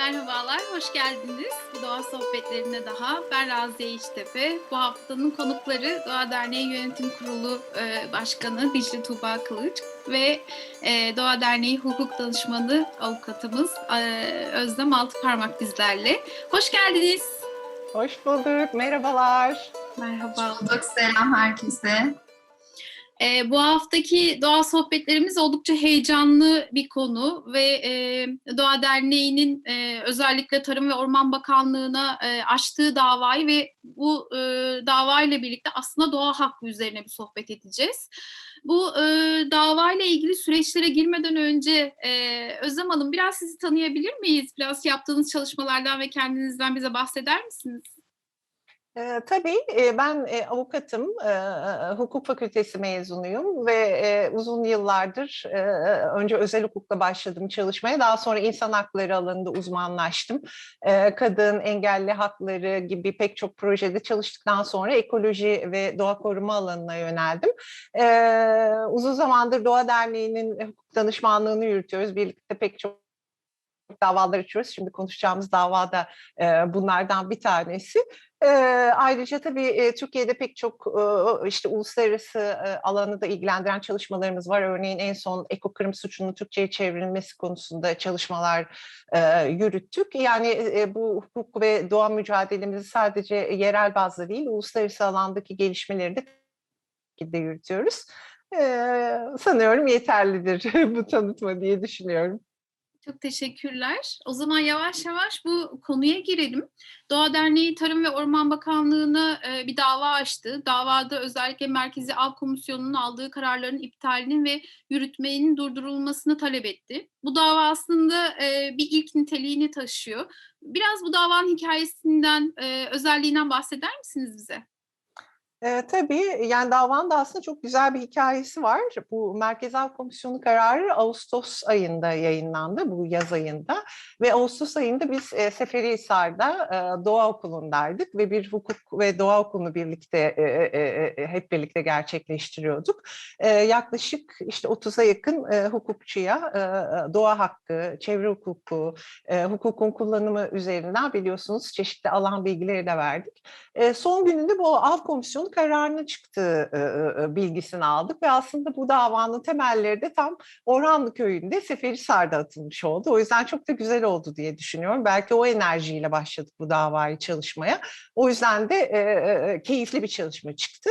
Merhabalar, hoş geldiniz. Bu Doğa Sohbetlerine daha. Ben Raziye İçtepe. Bu haftanın konukları Doğa Derneği Yönetim Kurulu e, Başkanı Dicle Tuğba Kılıç ve e, Doğa Derneği Hukuk Danışmanı avukatımız e, Özlem Altıparmak bizlerle. Hoş geldiniz. Hoş bulduk, merhabalar. Merhaba. Bulduk, selam herkese. E, bu haftaki doğa sohbetlerimiz oldukça heyecanlı bir konu ve e, Doğa Derneği'nin e, özellikle Tarım ve Orman Bakanlığı'na e, açtığı davayı ve bu e, davayla birlikte aslında doğa hakkı üzerine bir sohbet edeceğiz. Bu e, davayla ilgili süreçlere girmeden önce e, Özlem Hanım biraz sizi tanıyabilir miyiz? Biraz yaptığınız çalışmalardan ve kendinizden bize bahseder misiniz? Ee, tabii e, ben e, avukatım, e, hukuk fakültesi mezunuyum ve e, uzun yıllardır e, önce özel hukukla başladım çalışmaya. Daha sonra insan hakları alanında uzmanlaştım. E, kadın, engelli hakları gibi pek çok projede çalıştıktan sonra ekoloji ve doğa koruma alanına yöneldim. E, uzun zamandır Doğa Derneği'nin hukuk danışmanlığını yürütüyoruz. Birlikte pek çok davalar açıyoruz. Şimdi konuşacağımız dava da e, bunlardan bir tanesi. E, ayrıca tabii e, Türkiye'de pek çok e, işte uluslararası e, alanı da ilgilendiren çalışmalarımız var. Örneğin en son ekokırım suçunun Türkçe'ye çevrilmesi konusunda çalışmalar e, yürüttük. Yani e, bu hukuk ve doğa mücadelemizi sadece yerel bazda değil, uluslararası alandaki gelişmeleri de yürütüyoruz. E, sanıyorum yeterlidir bu tanıtma diye düşünüyorum. Çok teşekkürler. O zaman yavaş yavaş bu konuya girelim. Doğa Derneği Tarım ve Orman Bakanlığı'na e, bir dava açtı. Davada özellikle Merkezi Av Komisyonu'nun aldığı kararların iptalinin ve yürütmenin durdurulmasını talep etti. Bu dava aslında e, bir ilk niteliğini taşıyor. Biraz bu davanın hikayesinden, e, özelliğinden bahseder misiniz bize? E, tabii yani davanın da aslında çok güzel bir hikayesi var. Bu Merkez Av Komisyonu kararı Ağustos ayında yayınlandı, bu yaz ayında. Ve Ağustos ayında biz e, Seferihisar'da e, Doğa Okulu'ndaydık ve bir hukuk ve doğa okulunu birlikte e, e, hep birlikte gerçekleştiriyorduk. E, yaklaşık işte 30'a yakın e, hukukçuya e, doğa hakkı, çevre hukuku, e, hukukun kullanımı üzerinden biliyorsunuz çeşitli alan bilgileri de verdik. E, son gününde bu Av Komisyonu kararına çıktığı e, bilgisini aldık ve aslında bu davanın temelleri de tam Orhanlı Köyü'nde Seferihisar'da atılmış oldu. O yüzden çok da güzel oldu diye düşünüyorum. Belki o enerjiyle başladık bu davayı çalışmaya. O yüzden de keyifli bir çalışma çıktı.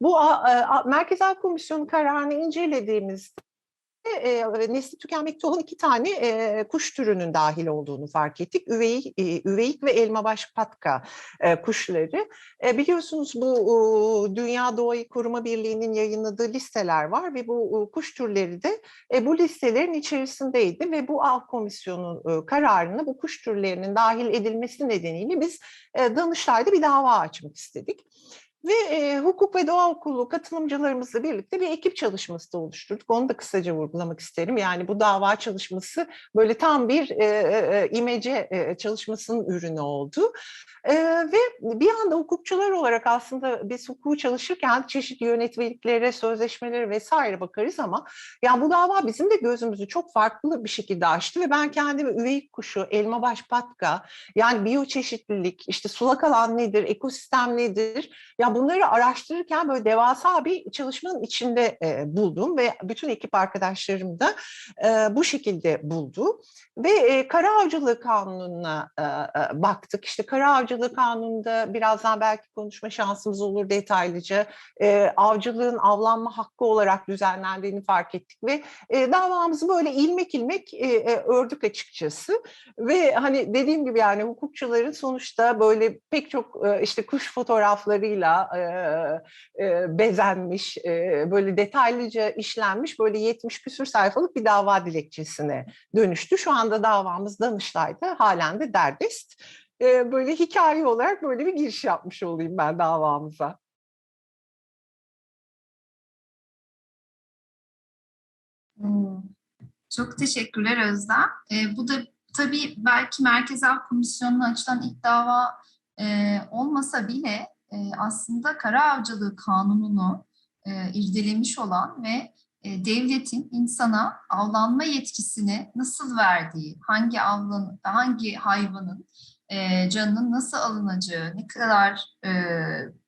Bu Merkez Av Komisyonu kararını incelediğimizde e, nesli tükenmekte olan iki tane e, kuş türünün dahil olduğunu fark ettik. Üveyik, e, üveyik ve elmabaş patka e, kuşları. E, biliyorsunuz bu e, Dünya Doğayı Koruma Birliği'nin yayınladığı listeler var ve bu e, kuş türleri de e, bu listelerin içerisindeydi ve bu Av Komisyonu e, kararını bu kuş türlerinin dahil edilmesi nedeniyle biz e, Danıştay'da bir dava açmak istedik. Ve e, hukuk ve doğa okulu katılımcılarımızla birlikte bir ekip çalışması da oluşturduk. Onu da kısaca vurgulamak isterim. Yani bu dava çalışması böyle tam bir e, e, imece e, çalışmasının ürünü oldu. E, ve bir anda hukukçular olarak aslında biz hukuku çalışırken çeşitli yönetmeliklere, sözleşmelere vesaire bakarız ama yani bu dava bizim de gözümüzü çok farklı bir şekilde açtı ve ben kendimi üveyik kuşu, elmabaş patka, yani biyoçeşitlilik, işte sulak alan nedir, ekosistem nedir? Ya bunları araştırırken böyle devasa bir çalışmanın içinde e, buldum ve bütün ekip arkadaşlarım da e, bu şekilde buldu. Ve e, kara avcılığı kanununa e, e, baktık. İşte kara avcılığı kanununda birazdan belki konuşma şansımız olur detaylıca. E, avcılığın avlanma hakkı olarak düzenlendiğini fark ettik ve e, davamızı böyle ilmek ilmek e, e, ördük açıkçası. Ve hani dediğim gibi yani hukukçuların sonuçta böyle pek çok e, işte kuş fotoğraflarıyla e, e, bezenmiş, e, böyle detaylıca işlenmiş böyle 70 küsür sayfalık bir dava dilekçesine dönüştü. Şu anda davamız Danıştay'da halen de derdest. E, böyle hikaye olarak böyle bir giriş yapmış olayım ben davamıza. Hmm. Çok teşekkürler Özlem. E, bu da tabii belki Merkez Av Komisyonu'na açılan ilk dava e, olmasa bile e, aslında kara avcılığı kanununu e, irdelemiş olan ve e, devletin insana avlanma yetkisini nasıl verdiği, hangi avlan, hangi hayvanın e, canının nasıl alınacağı, ne kadar e,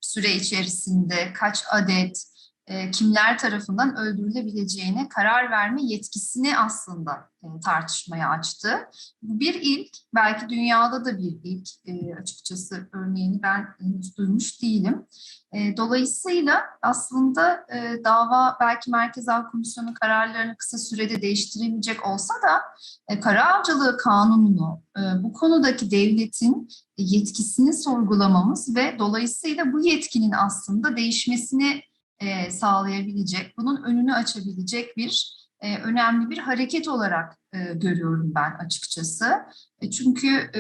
süre içerisinde, kaç adet, e, kimler tarafından öldürülebileceğine karar verme yetkisini aslında e, tartışmaya açtı. Bu bir ilk, belki dünyada da bir ilk e, açıkçası örneğini ben duymuş değilim. Dolayısıyla aslında dava belki Merkez Av Komisyonu kararlarını kısa sürede değiştiremeyecek olsa da e, kara avcılığı kanununu bu konudaki devletin yetkisini sorgulamamız ve dolayısıyla bu yetkinin aslında değişmesini e, sağlayabilecek, bunun önünü açabilecek bir e, önemli bir hareket olarak e, görüyorum ben açıkçası. Çünkü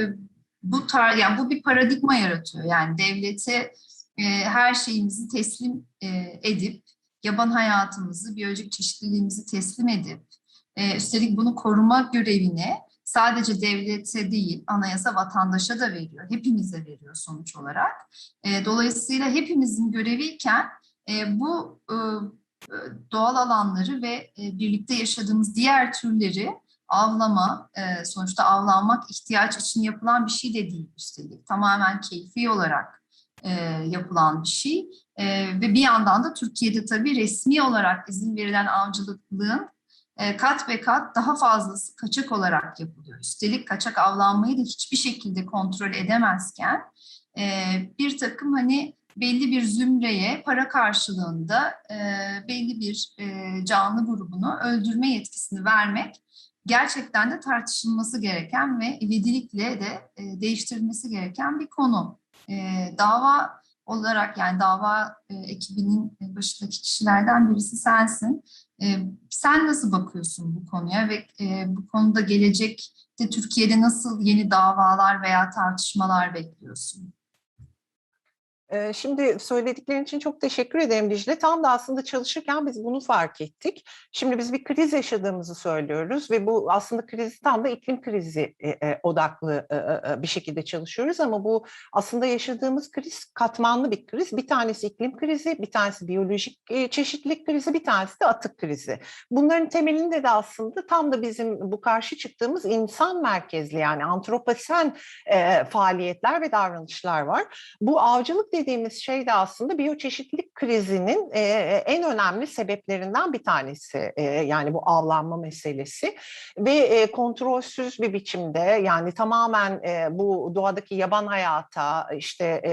bu tar yani bu bir paradigma yaratıyor. Yani devlete her şeyimizi teslim edip yaban hayatımızı, biyolojik çeşitliliğimizi teslim edip üstelik bunu koruma görevini sadece devlete değil anayasa vatandaşa da veriyor. Hepimize veriyor sonuç olarak. Dolayısıyla hepimizin göreviyken e, bu e, doğal alanları ve e, birlikte yaşadığımız diğer türleri avlama, e, sonuçta avlanmak ihtiyaç için yapılan bir şey de değil üstelik. Tamamen keyfi olarak e, yapılan bir şey. E, ve bir yandan da Türkiye'de tabii resmi olarak izin verilen avcılıklığın e, kat ve kat daha fazlası kaçak olarak yapılıyor. Üstelik kaçak avlanmayı da hiçbir şekilde kontrol edemezken e, bir takım hani belli bir zümreye para karşılığında e, belli bir e, canlı grubunu öldürme yetkisini vermek gerçekten de tartışılması gereken ve ivedilikle de e, değiştirilmesi gereken bir konu. Dava olarak yani dava ekibinin başındaki kişilerden birisi sensin. Sen nasıl bakıyorsun bu konuya ve bu konuda gelecekte Türkiye'de nasıl yeni davalar veya tartışmalar bekliyorsun? Şimdi söylediklerin için çok teşekkür ederim Dicle. Tam da aslında çalışırken biz bunu fark ettik. Şimdi biz bir kriz yaşadığımızı söylüyoruz ve bu aslında krizi tam da iklim krizi odaklı bir şekilde çalışıyoruz ama bu aslında yaşadığımız kriz katmanlı bir kriz. Bir tanesi iklim krizi, bir tanesi biyolojik çeşitlilik krizi, bir tanesi de atık krizi. Bunların temelinde de aslında tam da bizim bu karşı çıktığımız insan merkezli yani antroposen faaliyetler ve davranışlar var. Bu avcılık dediğimiz şey de aslında biyoçeşitlilik krizinin e, en önemli sebeplerinden bir tanesi. E, yani bu avlanma meselesi ve e, kontrolsüz bir biçimde yani tamamen e, bu doğadaki yaban hayata işte e,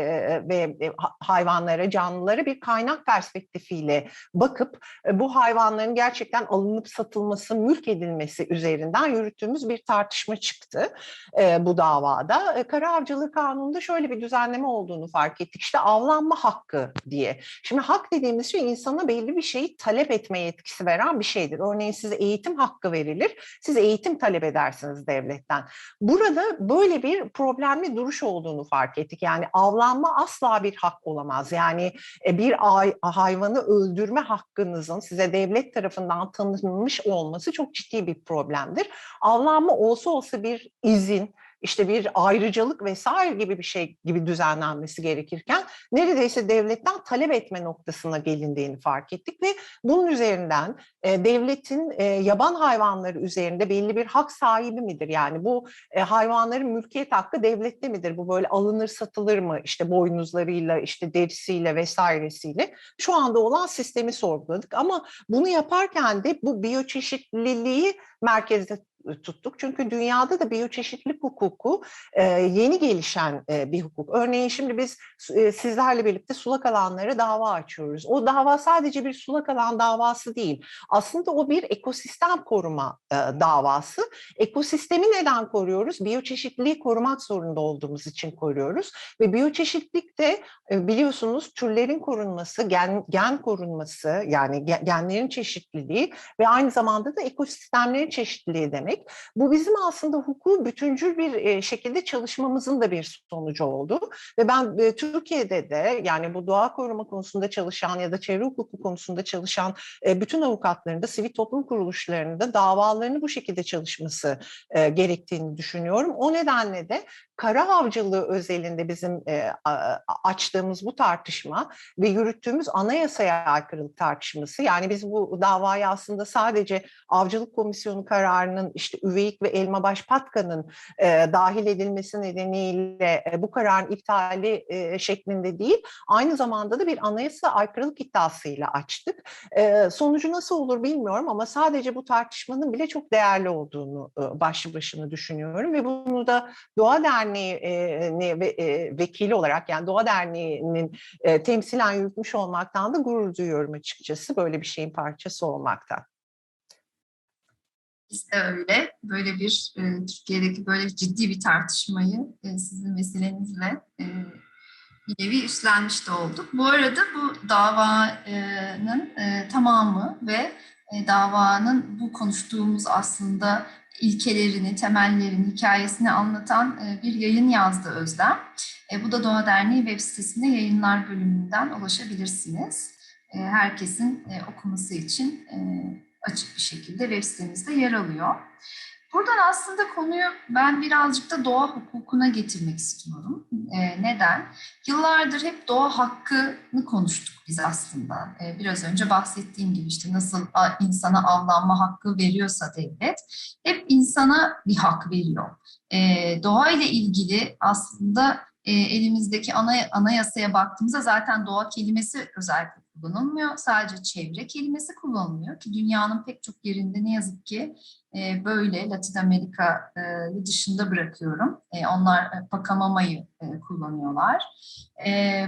ve e, hayvanlara, canlılara bir kaynak perspektifiyle bakıp e, bu hayvanların gerçekten alınıp satılması, mülk edilmesi üzerinden yürüttüğümüz bir tartışma çıktı e, bu davada. E, Kara Avcılığı Kanunu'nda şöyle bir düzenleme olduğunu fark ettik. İşte avlanma hakkı diye. Şimdi hak dediğimiz şey insana belli bir şeyi talep etme yetkisi veren bir şeydir. Örneğin size eğitim hakkı verilir. Siz eğitim talep edersiniz devletten. Burada böyle bir problemli duruş olduğunu fark ettik. Yani avlanma asla bir hak olamaz. Yani e, bir hayvanı öldürme hakkınızın size devlet tarafından tanınmış olması çok ciddi bir problemdir. Avlanma olsa olsa bir izin, işte bir ayrıcalık vesaire gibi bir şey gibi düzenlenmesi gerekirken neredeyse devletten talep etme noktasına gelindiğini fark ettik ve bunun üzerinden e, devletin e, yaban hayvanları üzerinde belli bir hak sahibi midir? Yani bu e, hayvanların mülkiyet hakkı devlette midir? Bu böyle alınır satılır mı? İşte boynuzlarıyla, işte derisiyle vesairesiyle şu anda olan sistemi sorguladık ama bunu yaparken de bu biyoçeşitliliği merkezde tuttuk. Çünkü dünyada da biyoçeşitlilik hukuku yeni gelişen bir hukuk. Örneğin şimdi biz sizlerle birlikte sulak alanlara dava açıyoruz. O dava sadece bir sulak alan davası değil. Aslında o bir ekosistem koruma davası. Ekosistemi neden koruyoruz? Biyoçeşitliliği korumak zorunda olduğumuz için koruyoruz. Ve biyoçeşitlilik de biliyorsunuz türlerin korunması, gen, gen korunması yani genlerin çeşitliliği ve aynı zamanda da ekosistemlerin çeşitliliği demek. Demek. Bu bizim aslında hukuku bütüncül bir e, şekilde çalışmamızın da bir sonucu oldu. Ve ben e, Türkiye'de de yani bu doğa koruma konusunda çalışan ya da çevre hukuku konusunda çalışan e, bütün avukatların da sivil toplum kuruluşlarının da davalarını bu şekilde çalışması gerektiğini düşünüyorum. O nedenle de kara avcılığı özelinde bizim e, açtığımız bu tartışma ve yürüttüğümüz anayasaya aykırılık tartışması yani biz bu davayı aslında sadece avcılık komisyonu kararının işte Üveyik ve Elmabaş Patka'nın e, dahil edilmesi nedeniyle e, bu kararın iptali şeklinde değil aynı zamanda da bir anayasa aykırılık iddiasıyla açtık. Sonucu nasıl olur bilmiyorum ama sadece bu tartışmanın bile çok değerli olduğunu e, başlı başına düşünüyorum ve bunu da Doğa Derneği e, vekili olarak yani Doğa Derneği'nin temsilen yürütmüş olmaktan da gurur duyuyorum açıkçası böyle bir şeyin parçası olmaktan. Biz de öyle. Böyle bir Türkiye'deki böyle ciddi bir tartışmayı sizin vesilenizle e, bir nevi üstlenmiş de olduk. Bu arada bu davanın tamamı ve davanın bu konuştuğumuz aslında ilkelerini, temellerini, hikayesini anlatan e, bir yayın yazdı Özlem. E, bu da Doğa Derneği web sitesinde yayınlar bölümünden ulaşabilirsiniz. E, herkesin okuması için açık bir şekilde web sitemizde yer alıyor. Buradan aslında konuyu ben birazcık da doğa hukukuna getirmek istiyorum. E, neden? Yıllardır hep doğa hakkını konuştuk biz aslında. E, biraz önce bahsettiğim gibi işte nasıl insana avlanma hakkı veriyorsa devlet, hep insana bir hak veriyor. E, doğa ile ilgili aslında e, elimizdeki ana, anayasaya baktığımızda zaten doğa kelimesi özellikle kullanılmıyor. Sadece çevre kelimesi kullanılıyor ki dünyanın pek çok yerinde ne yazık ki e, böyle Latin Amerika'yı dışında bırakıyorum. E, onlar e, Pacamama'yı e, kullanıyorlar. E,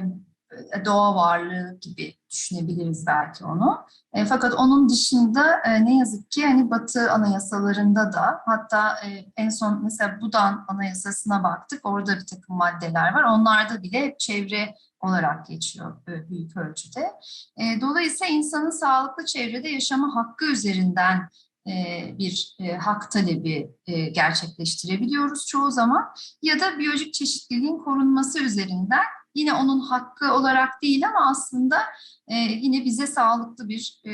doğa varlığı gibi düşünebiliriz belki onu. E, fakat onun dışında e, ne yazık ki hani Batı anayasalarında da hatta e, en son mesela Budan anayasasına baktık. Orada bir takım maddeler var. Onlarda bile hep çevre olarak geçiyor e, büyük ölçüde. E, dolayısıyla insanın sağlıklı çevrede yaşama hakkı üzerinden e, bir e, hak talebi e, gerçekleştirebiliyoruz çoğu zaman ya da biyolojik çeşitliliğin korunması üzerinden yine onun hakkı olarak değil ama aslında e, yine bize sağlıklı bir e,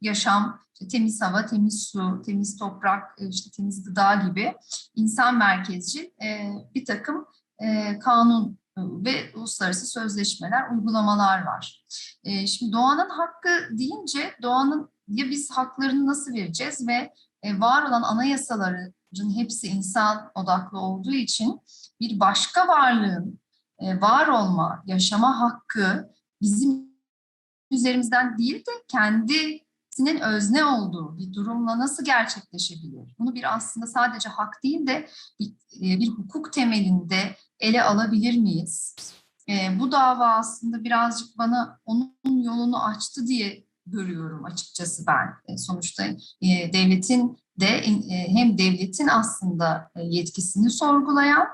yaşam, işte temiz hava, temiz su, temiz toprak, e, işte temiz gıda gibi insan merkezci e, bir takım e, kanun ve uluslararası sözleşmeler, uygulamalar var. E, şimdi doğanın hakkı deyince doğanın ya biz haklarını nasıl vereceğiz ve e, var olan anayasaların hepsi insan odaklı olduğu için bir başka varlığın e, var olma, yaşama hakkı bizim üzerimizden değil de kendisinin özne olduğu bir durumla nasıl gerçekleşebilir? Bunu bir aslında sadece hak değil de bir, e, bir hukuk temelinde ele alabilir miyiz? E, bu dava aslında birazcık bana onun yolunu açtı diye görüyorum açıkçası ben. E, sonuçta e, devletin de e, hem devletin aslında e, yetkisini sorgulayan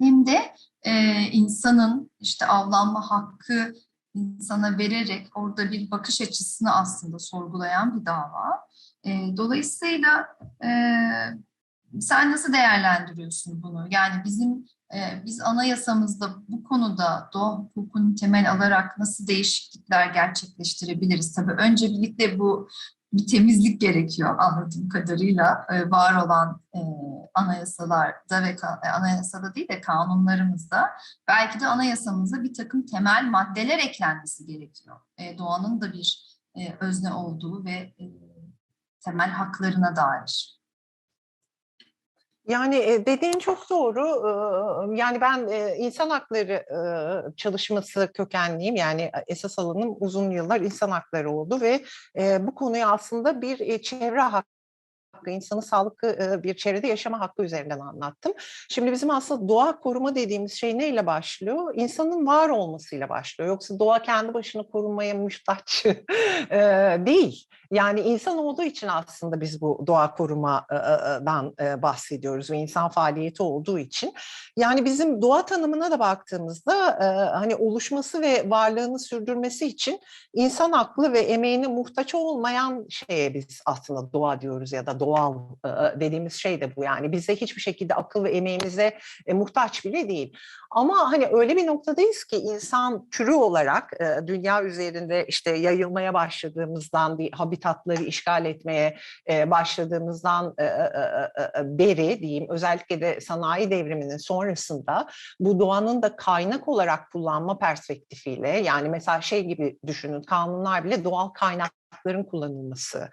hem de e, insanın işte avlanma hakkı insana vererek orada bir bakış açısını aslında sorgulayan bir dava. E, dolayısıyla e, sen nasıl değerlendiriyorsun bunu? Yani bizim e, biz anayasamızda bu konuda doğa hukukunu temel alarak nasıl değişiklikler gerçekleştirebiliriz? Tabii öncelikle bu bir temizlik gerekiyor anladığım kadarıyla e, var olan e, anayasalarda ve e, anayasada değil de kanunlarımızda belki de anayasamıza bir takım temel maddeler eklenmesi gerekiyor. E, doğanın da bir e, özne olduğu ve temel haklarına dair. Yani dediğin çok doğru. Yani ben insan hakları e, çalışması kökenliyim. Yani esas alanım uzun yıllar insan hakları oldu ve bu konuyu aslında bir çevre hakkı insanın sağlıklı bir çevrede yaşama hakkı üzerinden anlattım. Şimdi bizim aslında doğa koruma dediğimiz şey neyle başlıyor? İnsanın var olmasıyla başlıyor. Yoksa doğa kendi başına korunmaya muhtaç değil. Yani insan olduğu için aslında biz bu doğa korumadan e, bahsediyoruz ve insan faaliyeti olduğu için. Yani bizim doğa tanımına da baktığımızda e, hani oluşması ve varlığını sürdürmesi için insan aklı ve emeğine muhtaç olmayan şeye biz aslında doğa diyoruz ya da doğal e, dediğimiz şey de bu. Yani bize hiçbir şekilde akıl ve emeğimize muhtaç bile değil. Ama hani öyle bir noktadayız ki insan türü olarak dünya üzerinde işte yayılmaya başladığımızdan bir habitatları işgal etmeye başladığımızdan beri diyeyim özellikle de sanayi devriminin sonrasında bu doğanın da kaynak olarak kullanma perspektifiyle yani mesela şey gibi düşünün kanunlar bile doğal kaynakların kullanılması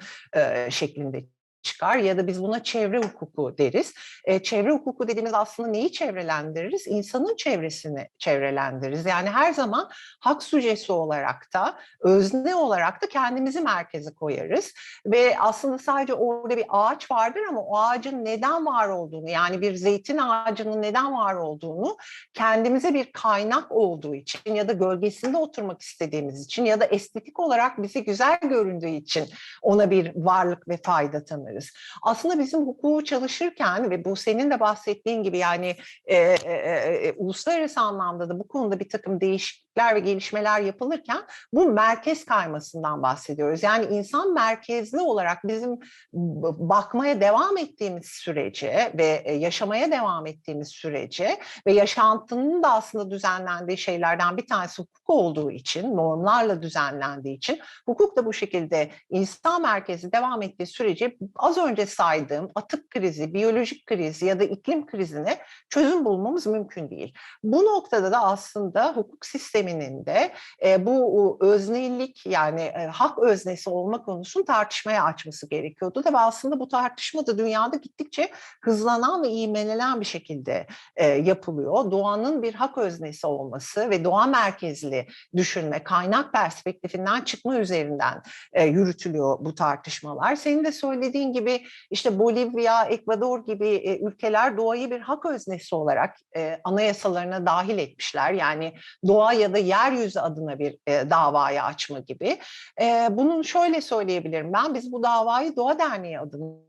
şeklinde çıkar ya da biz buna çevre hukuku deriz. E, çevre hukuku dediğimiz aslında neyi çevrelendiririz? İnsanın çevresini çevrelendiririz. Yani her zaman hak sücesi olarak da özne olarak da kendimizi merkeze koyarız. Ve aslında sadece orada bir ağaç vardır ama o ağacın neden var olduğunu yani bir zeytin ağacının neden var olduğunu kendimize bir kaynak olduğu için ya da gölgesinde oturmak istediğimiz için ya da estetik olarak bize güzel göründüğü için ona bir varlık ve fayda tanırız kullanırız. Aslında bizim hukuku çalışırken ve bu senin de bahsettiğin gibi yani e, e, e, uluslararası anlamda da bu konuda bir takım değişiklikler ve gelişmeler yapılırken bu merkez kaymasından bahsediyoruz. Yani insan merkezli olarak bizim bakmaya devam ettiğimiz sürece ve yaşamaya devam ettiğimiz sürece ve yaşantının da aslında düzenlendiği şeylerden bir tanesi hukuk olduğu için, normlarla düzenlendiği için hukuk da bu şekilde insan merkezi devam ettiği sürece az önce saydığım atık krizi, biyolojik krizi ya da iklim krizine çözüm bulmamız mümkün değil. Bu noktada da aslında hukuk sisteminin de e, bu öznelik yani e, hak öznesi olma konusunu tartışmaya açması gerekiyordu da ve aslında bu tartışma da dünyada gittikçe hızlanan ve ivmelenen bir şekilde e, yapılıyor. Doğanın bir hak öznesi olması ve doğa merkezli düşünme, kaynak perspektifinden çıkma üzerinden yürütülüyor bu tartışmalar. Senin de söylediğin gibi işte Bolivya, Ekvador gibi e, ülkeler doğayı bir hak öznesi olarak e, anayasalarına dahil etmişler. Yani doğa ya da yeryüzü adına bir e, davayı açma gibi. E, bunun şöyle söyleyebilirim ben, biz bu davayı Doğa Derneği adına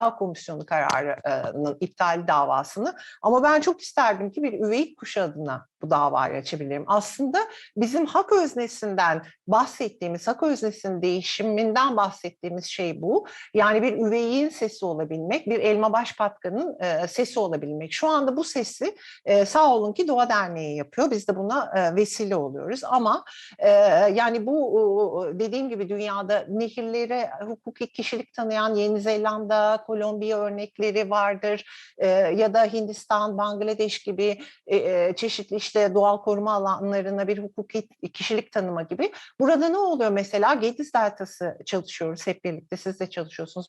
Komisyonu kararının iptal davasını ama ben çok isterdim ki bir üveyik kuşu adına bu davayı açabilirim. Aslında bizim hak öznesinden bahsettiğimiz, hak öznesinin değişiminden bahsettiğimiz şey bu. Yani bir üveyin sesi olabilmek, bir elma baş e, sesi olabilmek. Şu anda bu sesi e, sağ olun ki Doğa Derneği yapıyor. Biz de buna e, vesile oluyoruz. Ama yani bu dediğim gibi dünyada nehirlere hukuki kişilik tanıyan Yeni Zelanda, Kolombiya örnekleri vardır. E, ya da Hindistan, Bangladeş gibi e, çeşitli işte doğal koruma alanlarına bir hukuki kişilik tanıma gibi. Burada ne oluyor mesela? Gediz Deltası çalışıyoruz hep birlikte. Siz de çalışıyorsunuz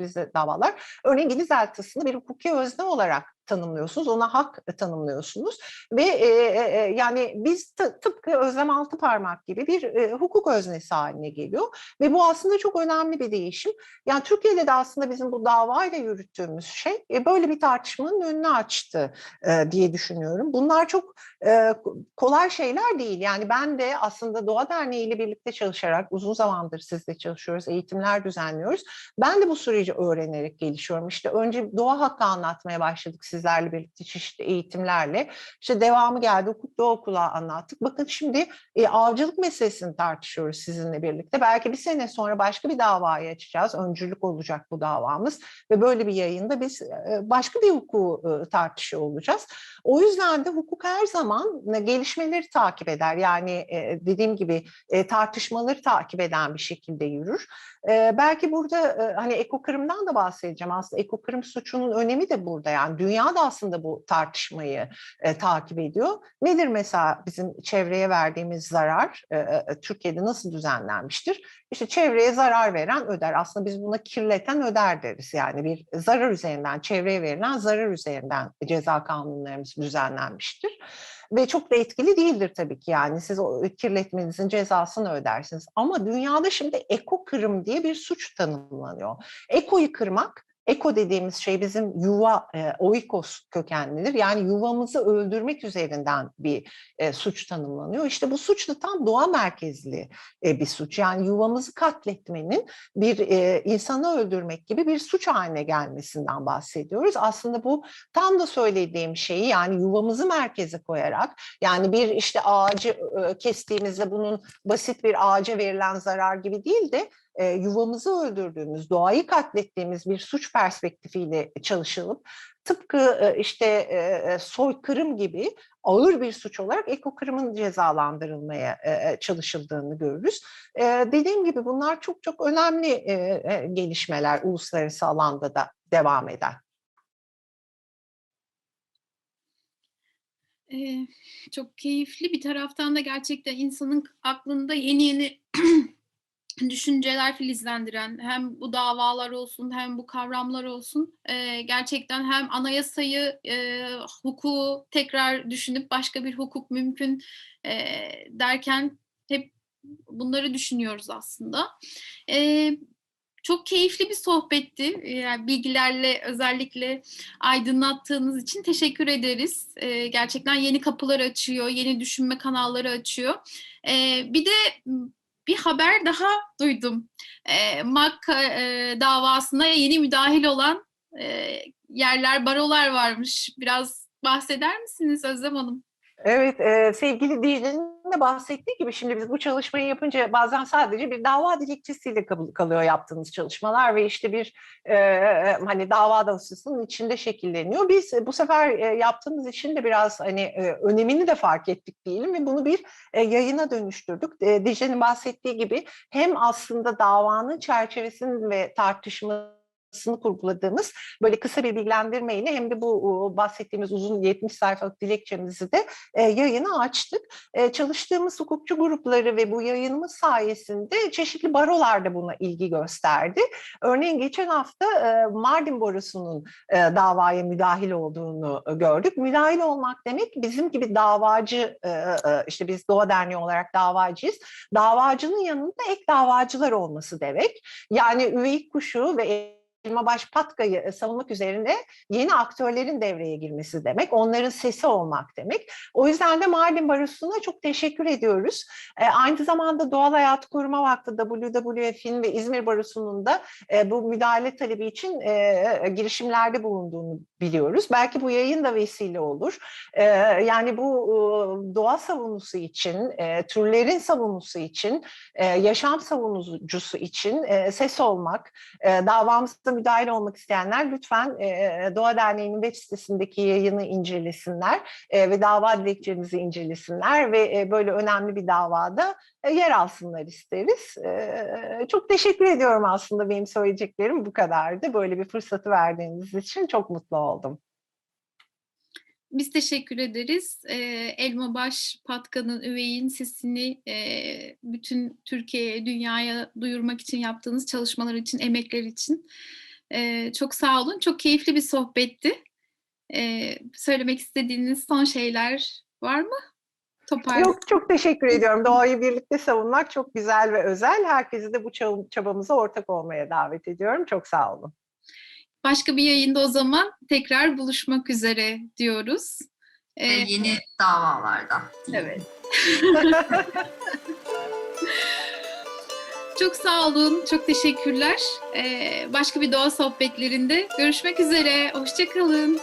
bizde davalar. Örneğin Gediz Deltası'nı bir hukuki özne olarak tanımlıyorsunuz, ona hak tanımlıyorsunuz ve e, e, yani biz tıpkı Özlem Altıparmak gibi bir e, hukuk öznesi haline geliyor ve bu aslında çok önemli bir değişim. Yani Türkiye'de de aslında bizim bu davayla yürüttüğümüz şey e, böyle bir tartışmanın önünü açtı e, diye düşünüyorum. Bunlar çok e, kolay şeyler değil. Yani ben de aslında Doğa Derneği ile birlikte çalışarak uzun zamandır sizle çalışıyoruz, eğitimler düzenliyoruz. Ben de bu süreci öğrenerek gelişiyorum. İşte önce doğa hakkı anlatmaya başladık siz sizlerle birlikte çeşitli eğitimlerle. İşte devamı geldi hukuk doğa okula anlattık. Bakın şimdi e, avcılık meselesini tartışıyoruz sizinle birlikte. Belki bir sene sonra başka bir davayı açacağız. Öncülük olacak bu davamız ve böyle bir yayında biz e, başka bir hukuku e, tartışıyor olacağız. O yüzden de hukuk her zaman gelişmeleri takip eder. Yani e, dediğim gibi e, tartışmaları takip eden bir şekilde yürür. E, belki burada e, hani ekokırımdan da bahsedeceğim. Aslında ekokırım suçunun önemi de burada. Yani dünya da aslında bu tartışmayı e, takip ediyor. Nedir mesela bizim çevreye verdiğimiz zarar? E, e, Türkiye'de nasıl düzenlenmiştir? İşte çevreye zarar veren öder. Aslında biz buna kirleten öder deriz. Yani bir zarar üzerinden, çevreye verilen zarar üzerinden ceza kanunlarımız düzenlenmiştir ve çok da etkili değildir tabii ki yani siz o kirletmenizin cezasını ödersiniz. Ama dünyada şimdi eko kırım diye bir suç tanımlanıyor. Ekoyu kırmak Eko dediğimiz şey bizim yuva, e, oikos kökenlidir. Yani yuvamızı öldürmek üzerinden bir e, suç tanımlanıyor. İşte bu suç da tam doğa merkezli e, bir suç. Yani yuvamızı katletmenin bir e, insanı öldürmek gibi bir suç haline gelmesinden bahsediyoruz. Aslında bu tam da söylediğim şeyi yani yuvamızı merkeze koyarak yani bir işte ağacı e, kestiğimizde bunun basit bir ağaca verilen zarar gibi değil de e, yuvamızı öldürdüğümüz, doğayı katlettiğimiz bir suç perspektifiyle çalışılıp tıpkı e, işte e, e, soykırım gibi ağır bir suç olarak ekokırımın cezalandırılmaya e, e, çalışıldığını görürüz. E, dediğim gibi bunlar çok çok önemli e, e, gelişmeler uluslararası alanda da devam eden. Ee, çok keyifli bir taraftan da gerçekten insanın aklında yeni yeni düşünceler filizlendiren hem bu davalar olsun hem bu kavramlar olsun e, gerçekten hem anayasayı e, hukuku tekrar düşünüp başka bir hukuk mümkün e, derken hep bunları düşünüyoruz aslında. E, çok keyifli bir sohbetti. Yani bilgilerle özellikle aydınlattığınız için teşekkür ederiz. Ee, gerçekten yeni kapılar açıyor, yeni düşünme kanalları açıyor. Ee, bir de bir haber daha duydum. Ee, MAK e, davasına yeni müdahil olan e, yerler, barolar varmış. Biraz bahseder misiniz Özlem Hanım? Evet, e, sevgili Dicle'nin de bahsettiği gibi şimdi biz bu çalışmayı yapınca bazen sadece bir dava dilekçesiyle kal- kalıyor yaptığımız çalışmalar ve işte bir e, hani dava dosyasının içinde şekilleniyor. Biz bu sefer e, yaptığımız için de biraz hani e, önemini de fark ettik diyelim ve bunu bir e, yayına dönüştürdük. E, Dicle'nin bahsettiği gibi hem aslında davanın çerçevesini ve tartışması sını kurguladığımız böyle kısa bir bilgilendirmeyle hem de bu bahsettiğimiz uzun 70 sayfalık dilekçemizi de e, yayına açtık. E, çalıştığımız hukukçu grupları ve bu yayınımız sayesinde çeşitli barolar da buna ilgi gösterdi. Örneğin geçen hafta e, Mardin Borusu'nun e, davaya müdahil olduğunu gördük. Müdahil olmak demek bizim gibi davacı, işte biz Doğa Derneği olarak davacıyız. Davacının yanında ek davacılar olması demek. Yani üveyik kuşu ve Elmabaş Patka'yı e, savunmak üzerinde yeni aktörlerin devreye girmesi demek. Onların sesi olmak demek. O yüzden de Mardin Barosu'na çok teşekkür ediyoruz. E, aynı zamanda Doğal Hayat Koruma Vakfı WWF'in ve İzmir Barosu'nun da e, bu müdahale talebi için e, girişimlerde bulunduğunu biliyoruz. Belki bu yayın da vesile olur. E, yani bu e, doğa savunusu için, e, türlerin savunusu için, e, yaşam savunucusu için e, ses olmak, e, davamızda müdahil olmak isteyenler lütfen e, Doğa Derneği'nin web sitesindeki yayını incelesinler e, ve dava dilekçemizi incelesinler ve e, böyle önemli bir davada e, yer alsınlar isteriz. E, çok teşekkür ediyorum aslında benim söyleyeceklerim bu kadardı. Böyle bir fırsatı verdiğiniz için çok mutlu oldum. Biz teşekkür ederiz. Ee, Elmabaş Patka'nın üveyin sesini e, bütün Türkiye'ye, dünyaya duyurmak için yaptığınız çalışmalar için, emekler için. Ee, çok sağ olun. Çok keyifli bir sohbetti. Ee, söylemek istediğiniz son şeyler var mı? Topar. Yok çok teşekkür ediyorum. Doğayı birlikte savunmak çok güzel ve özel. Herkesi de bu çabamıza ortak olmaya davet ediyorum. Çok sağ olun. Başka bir yayında o zaman tekrar buluşmak üzere diyoruz. Ee, yeni davalarda. Evet. çok sağ olun, çok teşekkürler. Ee, başka bir doğa sohbetlerinde görüşmek üzere. Hoşçakalın.